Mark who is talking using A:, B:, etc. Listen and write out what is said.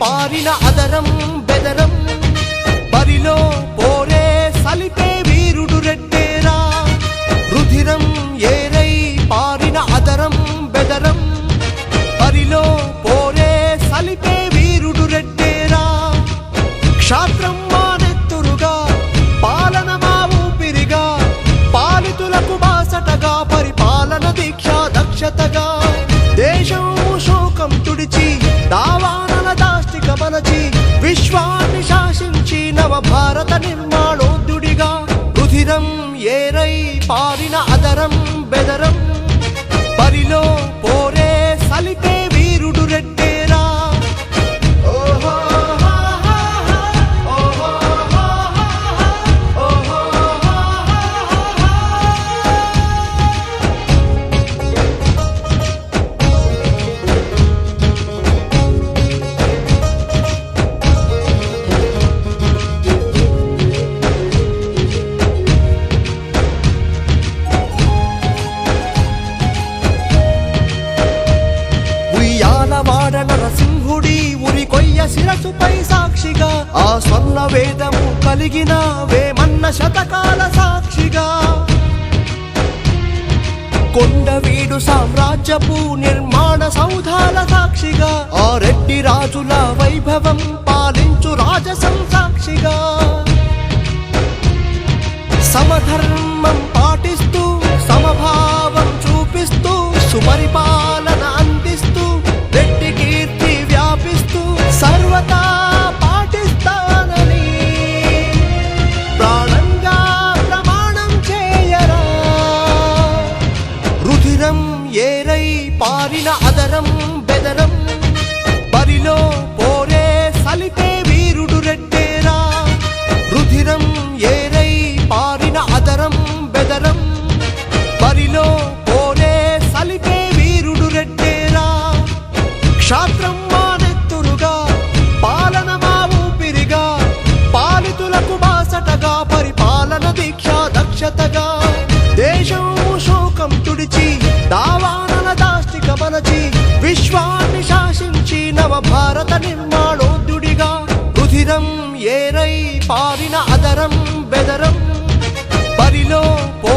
A: పారిన అదరం బెదరం బరిలో పోరే సలిపేవి విశ్వాన్ని శాసించి నవ భారత నిర్మాణోద్యుడిగా రుధిరం ఏరై పారిన అదరం బెదరం వాడ నరసింహుడి ఉరి కొయ్య శిరసుపై సాక్షిగా ఆ స్వర్ణ వేదము కలిగిన వేమన్న శతకాల సాక్షిగా. కొండవీడు సామ్రాజ్యపు నిర్మాణ సౌధాల సాక్షిగా ఆ రెడ్డి రాజుల వైభవం పాలించు రాజసం సాక్షిగా. సమధర్మం పాటిస్తూ సమభా అదరం భారత నిర్మాణోద్యుడిగా రుధిరం ఏరై పారిన అదరం బెదరం బరిలో పో